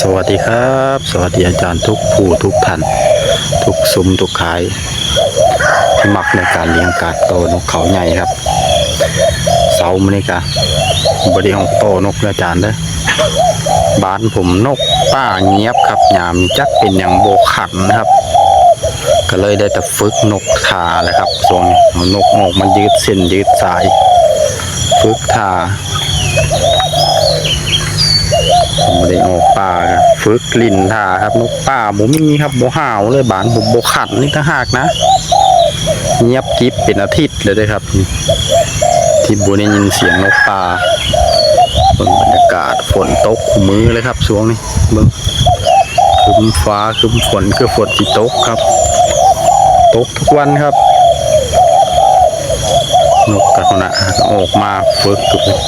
สวัสดีครับ สวัสดีอาจารย์ทุกผู้ทุกท่าน ทุกซุ้มทุกขายที่มักในการเลี้ยงกาดโตนกเขาใหญ่ครับ เสามันนี่กะบริของโตนกอาจารย์เด้อบ้านผมนกป้าเงียบครับยามจักเป็นอย่างโบขันนะครับ ก็เลยได้แต่ฝึกนกทาแหละครับส่วนนกออกมายืดเส้นยืดสาย ฝึกทา ผมไม่ได้ออกป่าครับฝึกลิ้นท่าครับนกป่าผมมีครับโบห่าวเลยบานผมโบขัดนี่ถ้าหากนะ เงียบกริบเป็นอาทิตย์เลยด้ครับที่บูได้ยินเสียงนกป่าเบิ่งบรรยากาศฝนตกมือเลยครับช่วงนี้เบิ่งครึ้มฟ้าครึ้มฝนคือฝนที่ตกครับ ตกทุกวันครับนกกระนะออกมาฝึกทุกวัน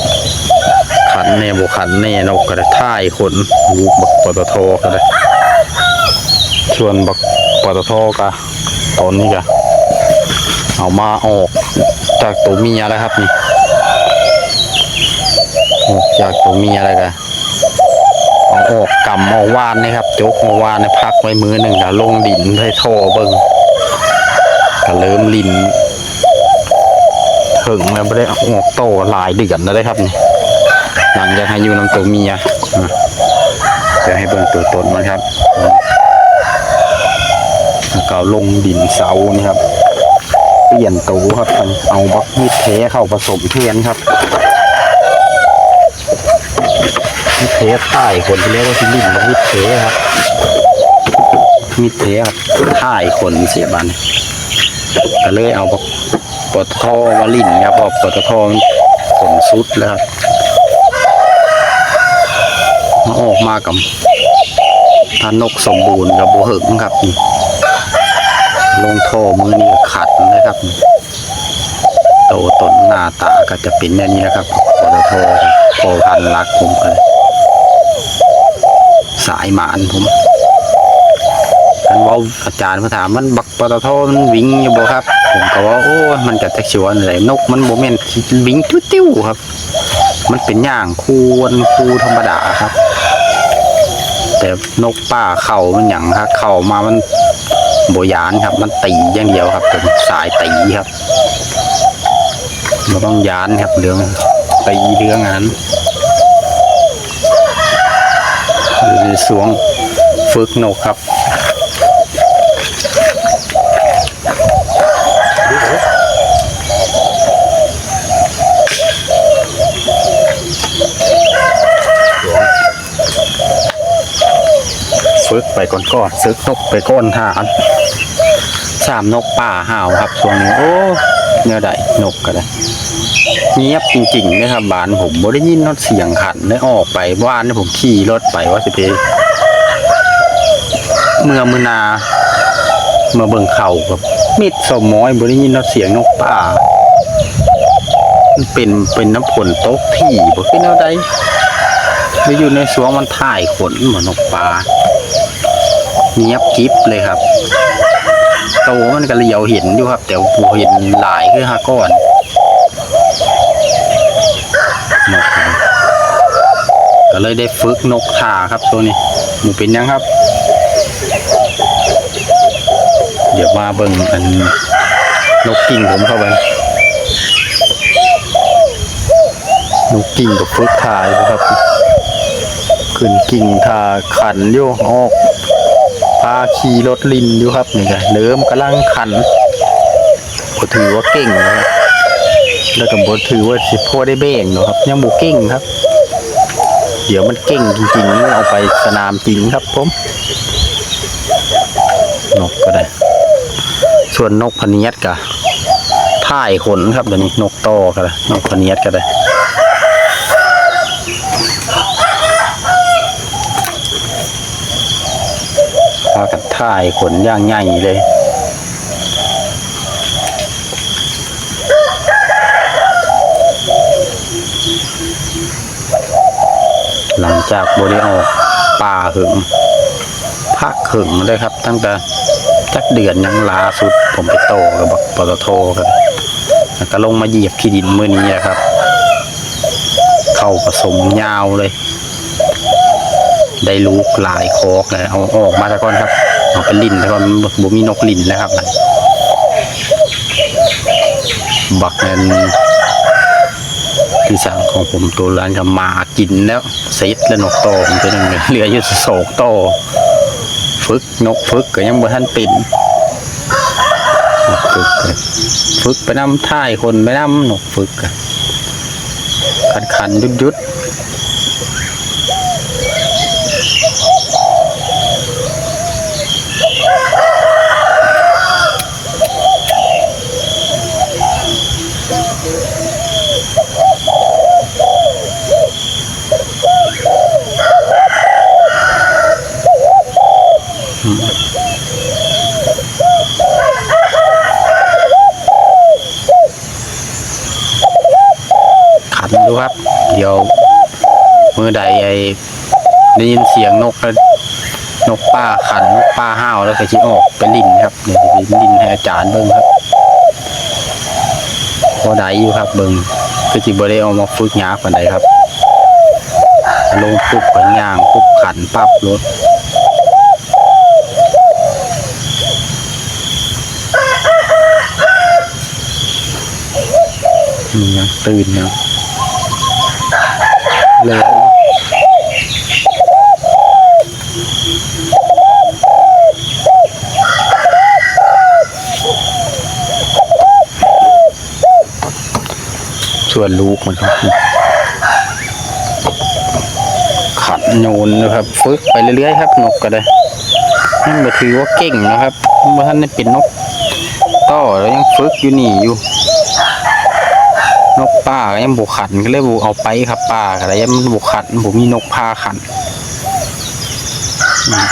ขันแน่บขันแน่นกก็ได้ท่ายคนลูกบักปตทก็ได้ส่วนบักปตทก็ตอนนี้ก็เอามาออกจากตัวเมียแล้วครับนี่ออกจากตัวเมียแล้วก็เอาออกกำเอาวานนี่ครับจกเอาวานในพักไว้มือหนึ่งแล้วลงดินให้ท่อเบิ้งก็เริ่มลินถึงแล้วไม่ได้ออกโตหลายเดือนแล้วได้ครับนี่ หลังจากให้อยู่น้ำตัวเมียอะเดี๋ยวให้เบิ่งตัวตนมันครับแล้วก็ลงดินเสานี่ครับ เปลี่ยนตัวครับมันเอาบักมีดเทเข้าผสมเทียนครับมีดเทท่ายคนที่เรียกว่าที่ลิ้นบักมีดเทครับมีดเทครับท่ายคนเสียบันก็เลยเอาบักปตทมาลินครับเพราะปตทมันขนสุดแล้วครับ มาออกมากับถ้านกสมบูรณ์กับโบหิงครับ ลงท่อมือนี่ขัดนะครับโตตนหน้าตาก็จะเป็นแบบนี้นะครับปตทครับพอพันรักผมก็เลยสายหมานผมท่านว่าอาจารย์มาถามมันบักปตทมันวิ่งอยู่บ่ครับ ผมก็ว่าโอ้มันจะแท็กชวนอะไรนกมันโบเมนวิ่งติ้วๆครับ มันเป็นอย่างคูนคูธรรมดาครับ แต่นกป้าเข่ามันอย่างครับเข่ามามันโบยานครับ มันตีอย่างเดียวครับเป็นสายตีครับเราต้องยานครับเรื่องตีเรื่องนั้นหรือสวงฝึกนกครับ ฝึกไปก่อนก่อนซึกนกไปก้นทหาสามนกป่าห่าวครับช่วงนี้โอ้เนื้อใดนกก็ได้เงียบจริงๆนะครับบ้านผมบ่ได้ยินนอดเสียงขันได้ออกไปบ้านี่ผมขี่รถไปว่าสิเพเมื่อมือนาเมื่อเบิ่งเข่ากับมิดสมม้อยบ่ได้ยินนอดเสียงนกป่ามันเป็นเป็นน้ำผลตกที่บ่คือแนวใดไปอยู่ในสวงมันถ่ายขนเหมือนนกปลา เงียบกริบเลยครับโตมันก็เลียวเห็นอยู่ครับ แต่ผมเห็นหลายคือห้าก้อนนกก็เลยได้ฝึกนกทาครับตัวนี้หมูเป็นยังครับ เดี๋ยวมาเบิ่งอันนกกิ่งผมเข้าไปนกกิ่งกับฝึกทายนะครับขึ้นกิ่งทาขันอยู่ออก พาขี่รถลินอยู่ครับนี่ก็เริ่มกำลังขันก็ถือว่าเก่งนะครับแล้วก็บถือว่าสิพ่อได้เบ่งนะครับยังบ่เก่งครับ เดี๋ยวมันเก่งจริงๆเอาไปสนามจริงครับผมนกก็ได้ ส่วนนกพเนียดกะท่ายขนครับเดี๋ยวนี้นกโตก็ได้นกพเนียดก็ได้ พากัน ท่ายขนย่างใหญ่เลย หลังจากบริออกป่าหึงพักหึงเลยครับ ตั้งแต่จักเดือนยังลาสุด ผมไปโตกับปตทกันแล้วก็ลงมาเหยียบขี้ดินเมื่อนี้นะครับ เข้าผสมยาวเลยได้ลูกหลายคอกเลยเอาออกมาตะก่อนครับ เอาไปลิ่นตะก่อนมันบ่มีนกลิ่นแล้วครับบักนั้นที่สั่งของผมตัวร้านก็มากินแล้วเซตแล้วนกโตผมตัวหนึงเลยเหลืออยู่สองโตฝึกนกฝึกก็ยังบ่ทันเป็นนฝึกฝึกไปนำท่ายคนไปนำนกฝึกก็คันคันยุดยุดๆ ขันดูครับ เดี๋ยวมือใด ไอ้ได้ยินเสียงนกนกป้าขันนกป้าห้าวแล้วก็ชิออกไปลินครับเดี๋ยวไปลินให้อาจารย์เบิ้งครับพอได้อยู่ครับเบิ้งก็จิบได้เอามาฝึกยากกว่าใดครับ ลงปุ๊บก็ย่างปุ๊บขันปั๊บรถนี่นะตื่นนะเลย ส่วนลูกมันครับขัดโยนนะครับ ฝึกไปเรื่อยๆครับ นกก็ได้นั่นก็ถือว่าเก่งนะครับเมื่อท่านได้เป็นนกต่อแล้วยังฝึกอยู่นี่อยู่ นกป่าก็ยังบุกขันก็เลยบุกเอาไปครับป่าก็เลยยังบุกขันบุมีนกพาขัน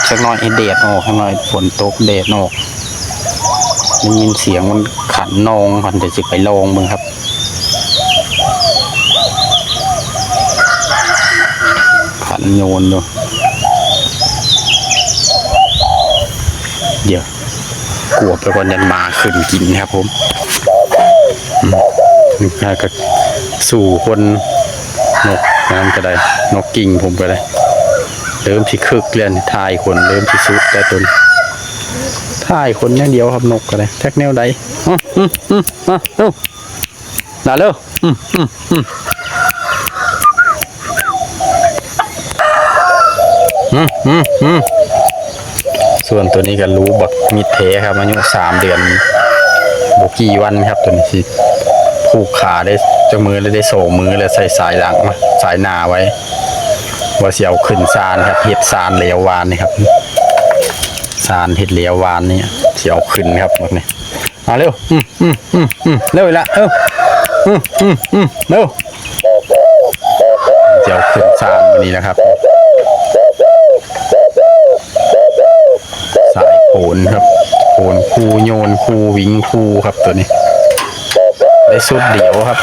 สักหน่อยให้แดดออกสักหน่อยฝนตกแดดออกได้ยินเสียงมันขันนองก่อนเดี๋ยวจะไปลองมึงครับ ขัน โยนดูเดี๋ยวกลัวไปก่อนยันมาขึ้นกินครับผมนี่ก็สู่คนนกนั่นก็ได้ นกกิ่งผมก็ได้ เริ่มที่คึกเรียนทายคนเริ่มที่สุดแต่ตนทายคนอย่างเดียวครับนกก็ได้แท็กแนวใดอืมอืมอืมมาเร็วลาเร็วอืมอืมอืม อืมอืมอืม ส่วนตัวนี้ก็รู้บักมิดเทครับอายุสามเดือนบกี่วันครับตัวนี้สิผูกขาได้จมือเลยได้โสมือเลยใส่สายหลังมาสายหนาไว้ว่าเสียวขึ้นซานครับเห็ดซานเหลววานนี่ครับซานเห็ดเหลววานนี่เสียวขึ้นครับหมดนี่มาเร็วอืมอืมอืมอืมเร็วอีกละเร็วอืมอืมอืมเร็วเสียวขึ้นซานวันนี้นะครับ สาย โขนครับโขนคูโยนคูวิงคูครับตัวนี้ ได้สุดเดียวครับ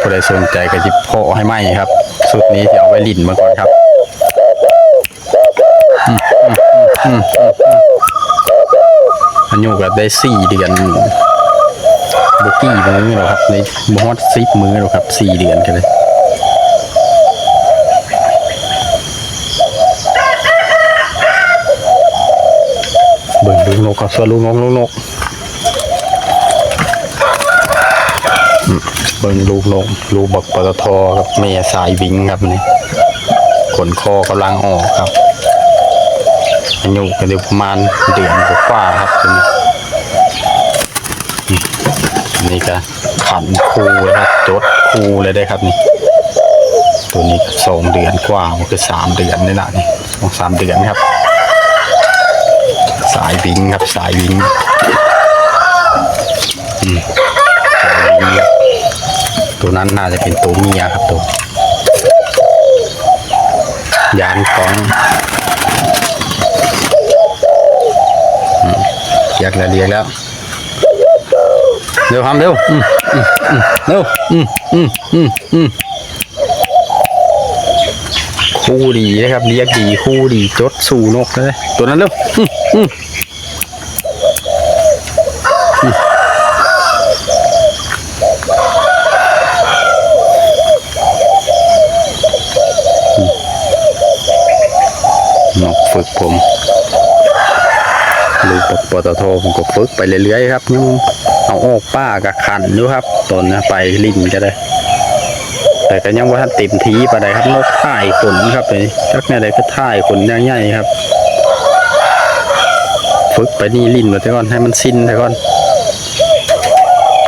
ผู้ใดสนใจก็จิบโพาะให้ไหมครับ สุดนี้ที่เอาไว้ลิ่นมาก่อนครับอันนี้ก็ได้สี่เดือนบุกี้มือหรอกครับในบอตซิปมือหรอกครับสี่เดือนกันเลย เบิ่งลูกนกกับส่วนลูกนกลูกนกเบิ่งลูกนกลูกบักปตทครับเมียสายวิงครับนี่ขนคอกำลังออกครับอายุก็เดี๋ยวประมาณเดือนกว่าครับตัวนี้อืมนี่ก็ขันคูเลยครับจดคูเลยได้ครับนี่ ตัวนี้สองเดือนกว่ามันคือสามเดือนนี่แหละนี่สองสามเดือนครับ สายวิงครับสายวิงอืมสายวิงตัวนั้นน่าจะเป็นตัวเมียครับตัวยานกองอืมเรียกแล้วเรียแล้วเร็วทำเร็วอืมอืมอืมเร็วอืมอืมอืมอืม คู่ดีนะครับเรียกดีคู่ดีจดสู่นกเลยตัวนั้นเร็วนกฝึกผมลูกปตทผมก็ฝึกไปเรื่อยๆครับยังเอาออกป้ากับขันอยู่ครับตัวนี้ไปลิ้นก็ได้ แต่ก็ยังว่าท่านเต็มทีปานใดครับนกท่ายขนครับไปจักแน่ใดก็ท่ายขนใหญ่ครับ ฝึกไปนี่ลิ้นมาแต่ก่อนให้มันสิ้นแต่ก่อน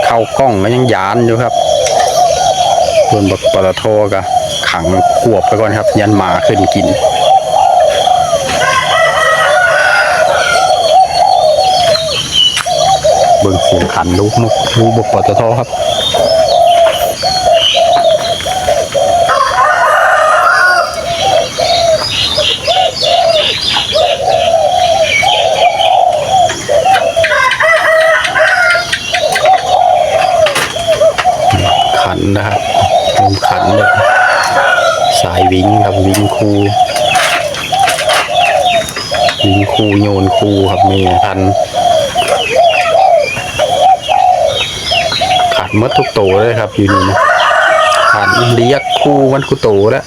เข้ากล้องก็ยังยานอยู่ครับส่วนบักปตทก็ขังขวบไปก่อนครับ ยันหมาขึ้นกินเบิ่งเสียงขันลูกนกลูกบกปตทครับ ขั นะครับลมขันเลยสายวิงครับวิงคูวิงคูโยนคูครับมีพันขาดหมดทุกโตเลยครับอยู่นี่นะขาดเรียกคู่วันคุโตแล้ว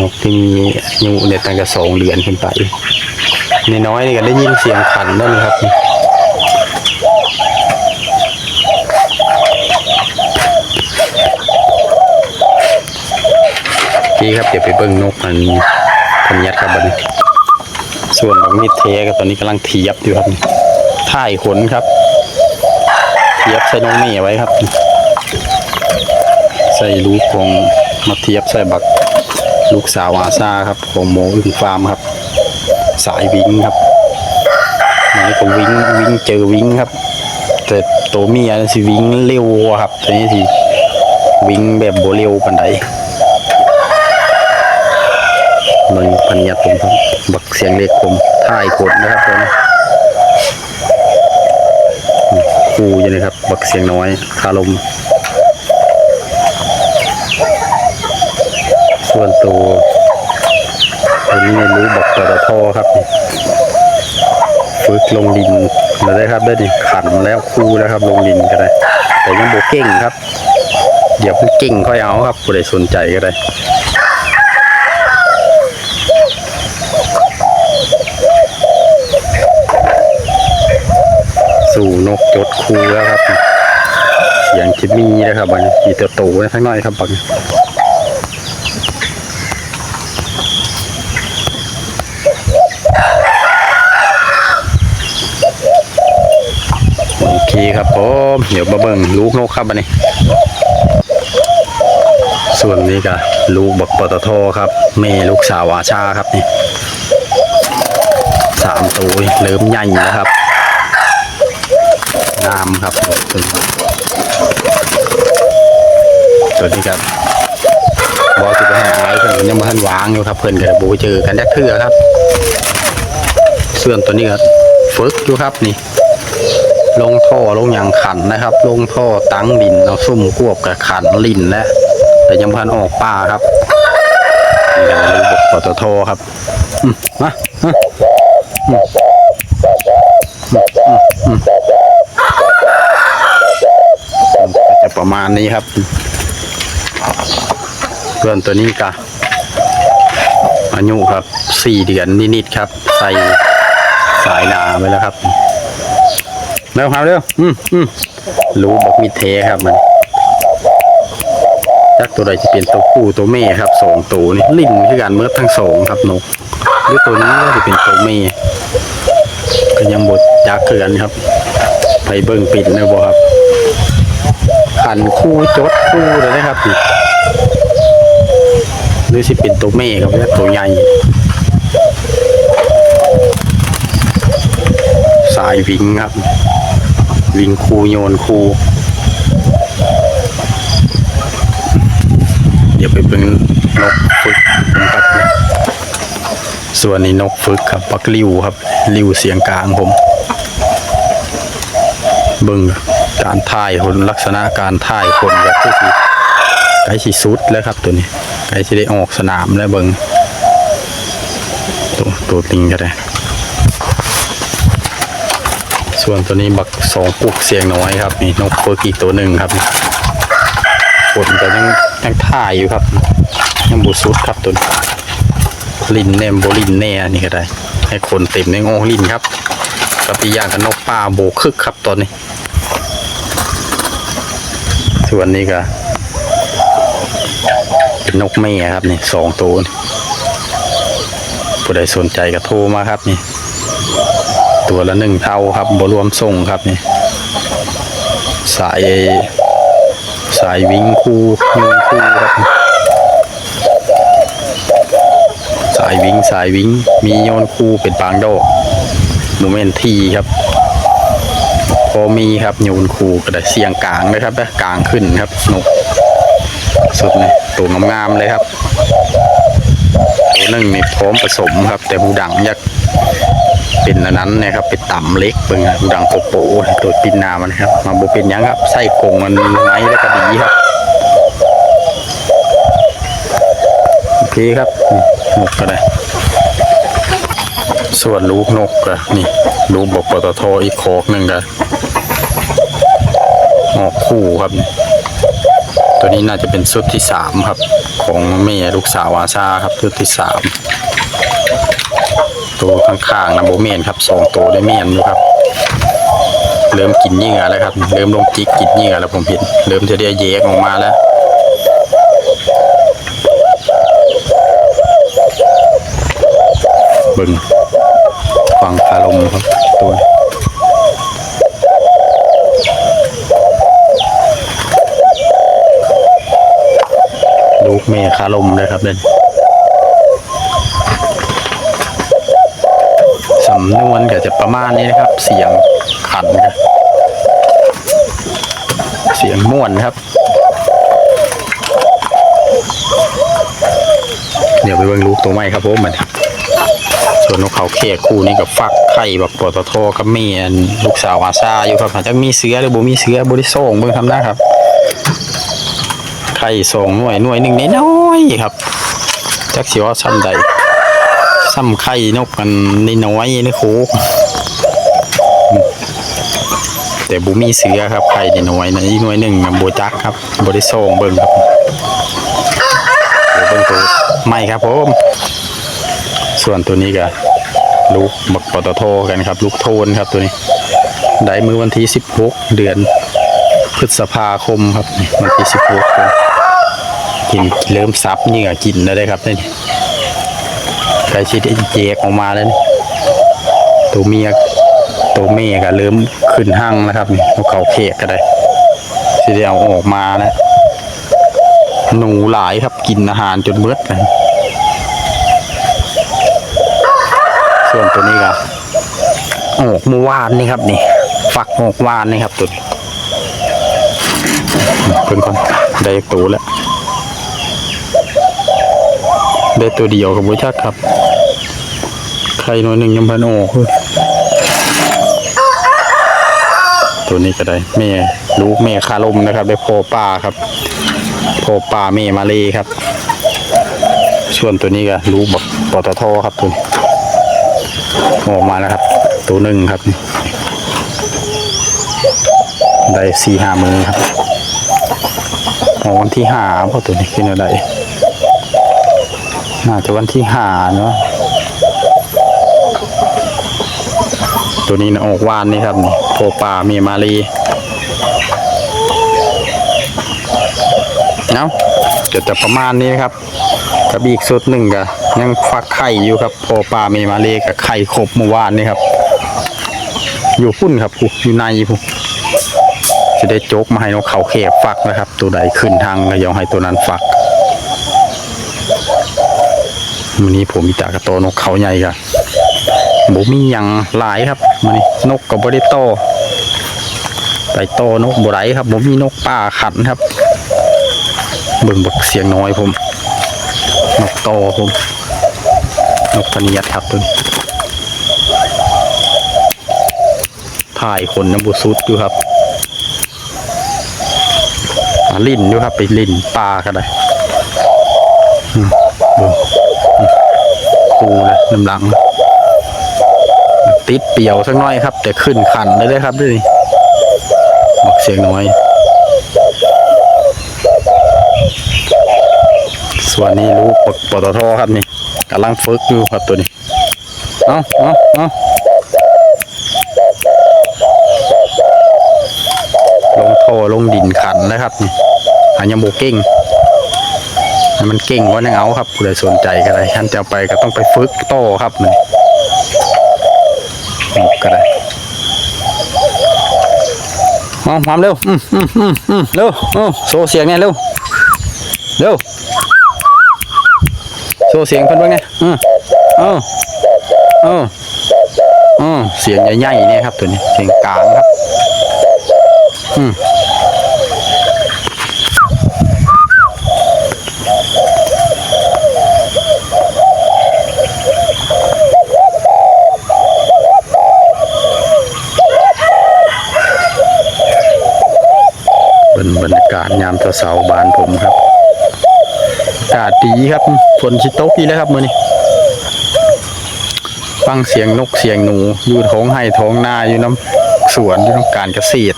นกที่มีอายุเนี่ยตั้งแต่สองเดือนขึ้นไปในน้อยๆนี่ก็ได้ยินเสียงขันนั่นครับ พี่ครับเดี๋ยวไปเบิ้งนกอันพันยัดครับบันี้ส่วนของมีดเทกับตอนนี้กำลังเทียบอยู่ครับท่ายขนครับ เทียบใส่น้องเมย์ไว้ครับ ใส่ลูกของมาเทียบใส่บักลูกสาวอาซาครับ ของโมอึ่งฟาร์มครับ สายวิงครับอันนี้ก็วิงวิงเจอวิงครับ แต่ตัวเมียสิวิงเร็วครับตัวนี้สิวิงแบบโบเร็วปันใด มันพันยัดผมครับบักเสียงเล็กผมท่ายขนนะครับตัวนี้คูอยู่นะครับ บักเสียงน้อยคาลม ส่วนตัวตัวนี้ไม่รู้บักตะทอครับฝึกลงดินมาได้ครับได้ดิขันแล้วคูแล้วครับลงดินก็ได้ แต่ยังโบเก่งครับ เดี๋ยวเก่งค่อยเอาครับผู้ใดสนใจก็ได้ สู่นกจดคูแล้วครับเสียงจิมีนะครับบัดนมีตัวโตนะทั้งน้อยครับบังโอเคครับผมเดี๋ยวมาเบิ่งลูกนกครับบันนี้ ส่วนนี้ก็ลูกบักปตทครับเมลูกสาวอาชาครับนี่สามตัวเริ่มใหญ่แล้วครับามครับตัวนี้ตัวนี้ครับบอสิไปหาไอ้เพิ่นยังมาทันวางอยู่ครับเพิ่นกับบูเจอกันจักเทื่อครับส่วนตัวนี้ก็ฝึกอยู่ครับนี่ ลงท่อลงอย่างขันนะครับ ลงท่อตั้งดินเราซุ่มควบกับขันลินแล้วแต่ยังพันออกป่าครับนี่ก็ลูกบกปตทครับอืมมามา ก็จะ ประมาณนี้ครับ เพื่อนตัวนี้กะอายุครับสี่เดือนนิดๆครับ ใส่สายนาไปแล้วครับเร็วครับเร็วอืมอืมรู้บอกมีเทครับมันจักตัวใดจะเป็นตัวผู้ตัวแม่ครับสองตัวนี่ลิ้นคือกันเมื่อทั้งสองครับนกหรือตัวนี้ก็จะเป็นตัวแม่ก็ยังบดจักเกินครับไปเบิ่งปิดนะบ่ครับ ขันคู่จดคู่เลยนะครับนี่หรือสิเป็นตัวเมฆครับตัวใหญ่สายวิงครับ วิงคูโยนคูเดี๋ยวไปเป็นนกฝึกนะครับ ส่วนนี้นกฝึกครับปักริ้วครับริ้วเสียงกลางผม เบิ่ง การถ่ายคนลักษณะการถ่ายคนก็คือสิไก่สิสุดแล้วครับตัวนี้ ไก่สิได้ออกสนามแล้วเบิ่งตัวตัวลิงก็ได้ส่วนตัวนี้บักสองปุกเสียงน้อยครับนี่นกเฟิร์กอีกตัวหนึ่งครับคนก็ยังยังถ่ายอยู่ครับ ยังบูสุดครับตัวนี้ลินแนมโบลินแน่นี่ก็ได้ ให้คนเต็มในโง่ลินครับกับอีกอย่างกับนกป่าโบคึกครับตอนนี้ ส่วนนี้ก็เป็นนกแม่ครับนี่สองตัวผู้ใดสนใจก็โทรมาครับนี่ ตัวละหนึ่งเท่าครับบรวมส่งครับนี่ สายสายวิ่งคู่ยูงคู่ครับสายวิ่งสายวิ่งมีโยนคู่เป็นบางดอกโมเมนทีครับ พอมีครับโยนคู่ก็ได้เสียงกลางนะครับนะกลางขึ้นครับนกสุดนี่ตัวงามๆเลยครับตัวนึ่งนี่พร้อมผสมครับ แต่หูดังยากเป็นอันนั้นนะครับเป็นต่ำเล็กเบิ่งนะหูดังโปโปตัวปินนามันครับ มาบุเป็นยังครับใส่กงมันไม้แล้วก็ดีครับโอเคครับนี่นกก็ได้ ส่วนลูกนกก็นี่ลูกบอกปตทอีกโคกหนึ่งก็ ออกคู่ครับ ตัวนี้น่าจะเป็นชุดที่สามครับ ของแม่ลูกสาวอาชาครับชุดที่สามตัวข้างๆนะโบเมนครับสองตัวได้เมียนอยู่ครับ เริ่มกินเหยื่อแล้วครับ เริ่มลงจิกกินเหยื่อแล้วผมเห็นเริ่มจะได้แยกออกมาแล้วเบิ่งฟังคารมครับตัว แม่คารมเลยครับเด่นสำนวนก็จะประมาณนี้นะครับ เสียงขันครับเสียงม่วนครับ เดี๋ยวไปเบิ่งลูกตัวใหม่ครับผมมันส่วนนกเขาแขกคู่นี้กับฟักไข่แบบปตทกับเมียนลูกสาวอาซาอยู่ครับอาจจะมีเสือหรือบ่มีเสือบริโซงเบิ่งทำหน้ครับ ไข่สองหน่วยหน่วยหนึ่งน้อยครับจักสิว่าซ้ำใดซ้ำไข่นกกันน้อยๆนี่โคกแต่บ่มีเสือครับไข่นี่น้อยนะอีกหน่วยหนึ่งนะบ่จักครับโบริโซงเบิ่งครับเดี๋ยวเบิ่งตัวใหม่ครับผมส่วนตัวนี้ก็ลูกบักปตทกันครับ ลูกโทนครับตัวนี้ได้มือวันที่ 16 เดือนพฤษภาคมครับวันที่ 16ครับ กินเริ่มซับเหงื่อกินแล้วได้ครับนี่ใกล้ชิดแยกออกมาแล้วนี่ตัวเมียตัวเมียก็เริ่มขึ้นหั่งแล้วครับนี่เอาเขาเขกก็ได้สิได้เอออกมาแล้วหนูหลายครับกินอาหารจนเบิดเลยส่วนตัวนี้ก็ออกเมื่อวานนี่ครับนี่ฝักออกวานนี่ครับตัวนี้เพิ่นก่อนได้ตัวแล้ว ได้ตัวเดียวกับบุชักครับ ใครหน่อยหนึ่งยังพันออกเลยตัวนี้ก็ได้แม่ลูกแม่คาลมนะครับ ได้โพปลาครับ โพปลาแม่มาเลครับ ส่วนตัวนี้ก็ลูกแบบปตทครับตัวนี้ออกมาแล้วครับ ตัวหนึ่งครับได้สี่ห้ามือครับออกวันที่ห้าเพราะตัวนี้ขึ้นอะไร น่าจะวันที่ห้าเนาะตัวนี้นะออกวานนี่ครับนี่โพปลาเมียมาลีเนาะจะจะประมาณนี้ครับกับอีกสุดหนึ่งก็ยังฟักไข่อยู่ครับพอปลาเมมาเลกับไข่ครบเมื่อวานนี่ครับ อยู่พุ่นครับผู้อยู่ในผู้จะได้โจกมาให้นกเขาเขบฟักนะครับ ตัวใดขึ้นทางก็ยองให้ตัวนั้นฟัก วันนี้ผมมีจากระโตนกเขาใหญ่กับ่มีหยังหลายครับมันนี้นกกับบริโตไปโตนกบไรครับบ่มีนกป่าขันครับเบิ่งบักเสียงน้อยผม นกโตผม นกพะนียดครับตัวนี้ถ่ายคนน้ำบุสุดอยู่ครับอ่าลิ่นอยู่ครับ ไปลิ่นปลาก็ได้อืมเบิ่ง น้ำหลัง ติดเปี่ยวสักน้อยครับ แต่ขึ้นขันเลยเลยครับด้วยบักเสียงน้อย ส่วนนี้ลูกปตทครับนี่กำลังฝึกอยู่ครับตัวนี้ เอาเอาเอาลงท่อลงดินขันนะครับนี่อันยังโบเก่ง มันเก่งว่านังเอาครับผู้ใดสนใจก็ได้ท่านจะไปก็ต้องไปฝึกโตครับมันนี่ก็ได้เอาความเร็วอืมอืมอืมอืมเร็วโซเสียงไงเร็วเร็วโชว์เสียงเพิ่นเบ้างเนี่ยอืมเออเออเออเสียงใหญ่ๆเนี่ยครับตัวนี้เสียงกลางครับอืมเป็นบรรยากาศยามเสาบานผมครับอากาศดีครับฝนชิตกอีแล้วครับมื้อนี้ฟังเสียงนกเสียงหนู อยู่ท้องไห้ท้องนาอยู่น้ำสวนอยู่น้ำการเกษตร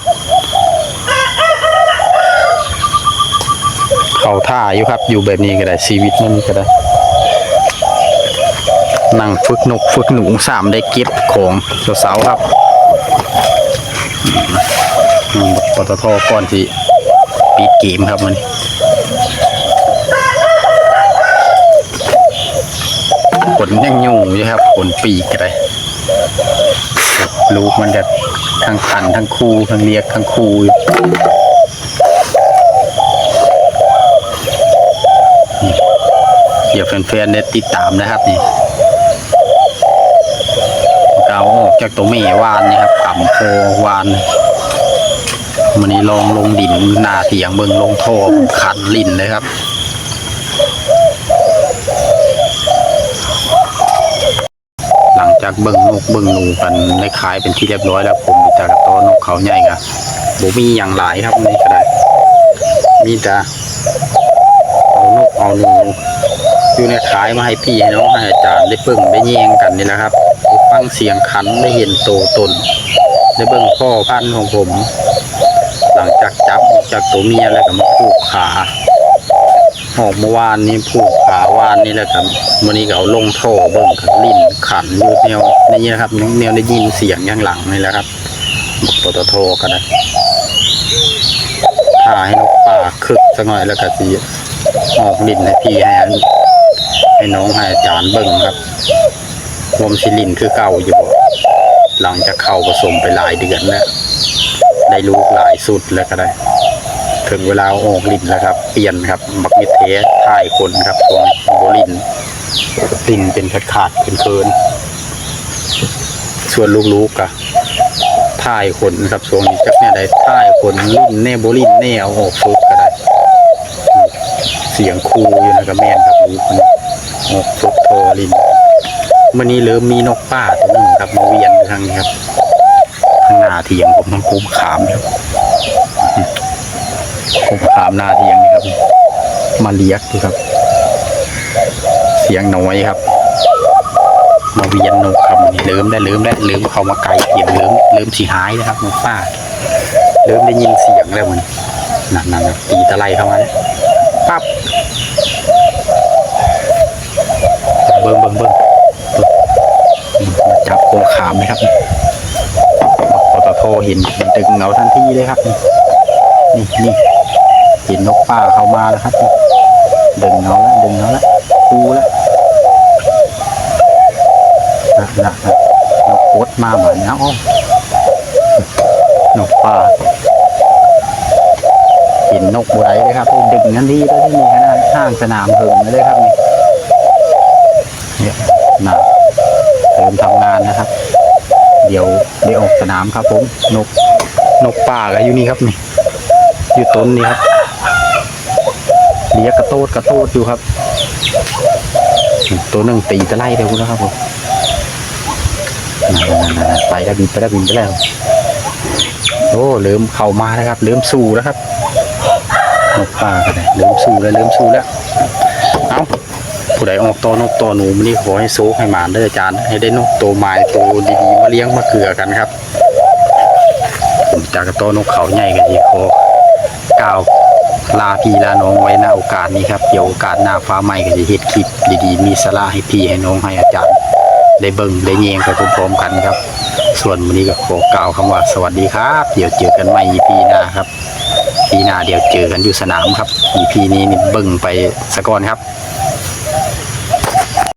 เขาท่าอยู่ครับ อยู่แบบนี้ก็ได้ชีวิตมันก็ได้นั่งฝึกนกฝึกหนูสามได้เก็บของเสาครับปตทก่อนที่ ปิดเกมครับมันขนยังยุ่งอยู่ครับขนปีกอะไรลูกมันจะทั้งพันทั้งคู่ทั้งเรียกทั้งคู่อยู่นี่เดี๋ยวแฟนๆได้ติดตามนะครับนี่เกาออกจากตัวเมวานนี่ครับกำโพวาน มันนี้ลองลงดินหน้าเถียงเบิงลงท่อขันลินเลยครับหลังจากเบิ่งนกเบิ่งนูกันได้ขายเป็นที่เรียบร้อยแล้วผมจากกระต้อนกเขาใหญ่กะบ่มีอย่างหลายครับในกระไดมีแต่เอานกเอาหนูอยู่ในขายมาให้พี่ให้น้องให้อาจารย์ได้เบิ่งได้แยงกันนี่แหละครับได้ฟังเสียงขันได้เห็นโตตนได้เบิ่งพ่อพันธุ์ของผม หลังจากจับออกจากตัวเมียแล้วก็มาผูกขาออกเมื่อวานนี้ผูกขาวานนี่แหละครับวันนี้ก็เอาลงท่อเบิ่งครับลิ้นขันอยู่แนวนี่นะครับแนวได้ยินเสียงอย่างหลังนี่แหละครับบอกปตทก็ได้ถ่าให้นกป่าคึกสักหน่อยแล้วก็สีออกลิ้นให้พี่ให้อันให้น้องให้อาจารย์เบิ่งครับรวมสิลินคือเก่าอยู่บ่หลังจากเข้าผสมไปหลายเดือนแล้ว ได้ลูกหลายสุดแล้วก็ได้ ถึงเวลาออกลินแล้วครับ เปลี่ยนครับ บักมิเทสถ่ายคนครับตรงโบลินลินเป็นขาดขาดเป็นเคินส่วนลูกๆอะถ่ายคนครับช่วงนี้จักเนี่ยได้ถ่ายคนลินแน่โบลินแน่เอาออกฟุกก็ได้ เสียงคูอยู่นะครับแม่นครับลูกมันออกฟุกโทรลินวันนี้เริ่มมีนกป่าตัวหนึ่งครับมาเวียนทางนี้ครับางหน้าเถียงผมต้องคุ้มขามครับผมขามหน้าเทียงนี่ครับ มาเลียกดูครับ เสียงน้อยครับ มาเวียนนกครับนเริ่มได้เริ่มได้เริ่มเข้ามาไกลเสียงเริ่มเริ่มสีหายนะครับนกป้าเริ่มได้ยินเสียงแล้วมันนั่นนั่นตีตะไลเข้ามาแล้วปั๊บเบิ้งเบิ้งเบิ้งมาจับโคงขามไหมครับ ปตทเห็นเห็นดึงเงาทันทีเลยครับ นี่นี่เห็นนกป่าเข้ามาแล้วครับดึงเขาแล้วดึงเขาแล้วคูแล้วนะนะนะนกโคดมาเหมือนนะอ้นกป่าเห็นนกบัวไรเลยครับดึงทันทีเลยที่นี่ขนาดห้างสนามเพิงเลยครับนี่เนี่ยนะเริ่มทำงานนะครับ เดี๋ยวได้ออกสนามครับ ผมนกนกป่าก็อยู่นี่ครับนี่อยู่ต้นนี้ครับเลี้ยกระโตดกระโตดอยู่ครับ ตัวหนึ่งตีตะไลเดียวนะครับผมไปแล้วบินไปแล้วบินไปแล้วโอ้เริ่มเข้ามาแล้วครับ เริ่มสู้แล้วครับนกป่ากันเลยเริ่มสู้แล้วเริ่มสู้แล้วเอา ผู้ใดออกตัวนกตัวหนูมันนี่ขอให้โซกให้หมานเด้ออาจารย์ ให้ได้นกตัวไม้ตัวดีๆมาเลี้ยงมาเกลือกันครับ จากตัวนกเขาใหญ่กันทีขอกล่าวลาพี่ลาน้องไว้หน้าโอกาสนี้ครับเดี๋ยวโอกาสหน้าฟ้าใหม่ก็จะเฮ็ดคลิปดีๆ มีสาระให้พี่ให้น้องให้อาจารย์ ได้เบิ่งได้แยงไปพร้อมๆกันครับ ส่วนวันนี้ก็ขอกล่าวคำว่าสวัสดีครับ เดี๋ยวเจอกันใหม่ EP หน้าครับปีหน้าเดี๋ยวเจอกันอยู่สนามครับ EP นี้นี่เบิ่งไปสะก่อนครับ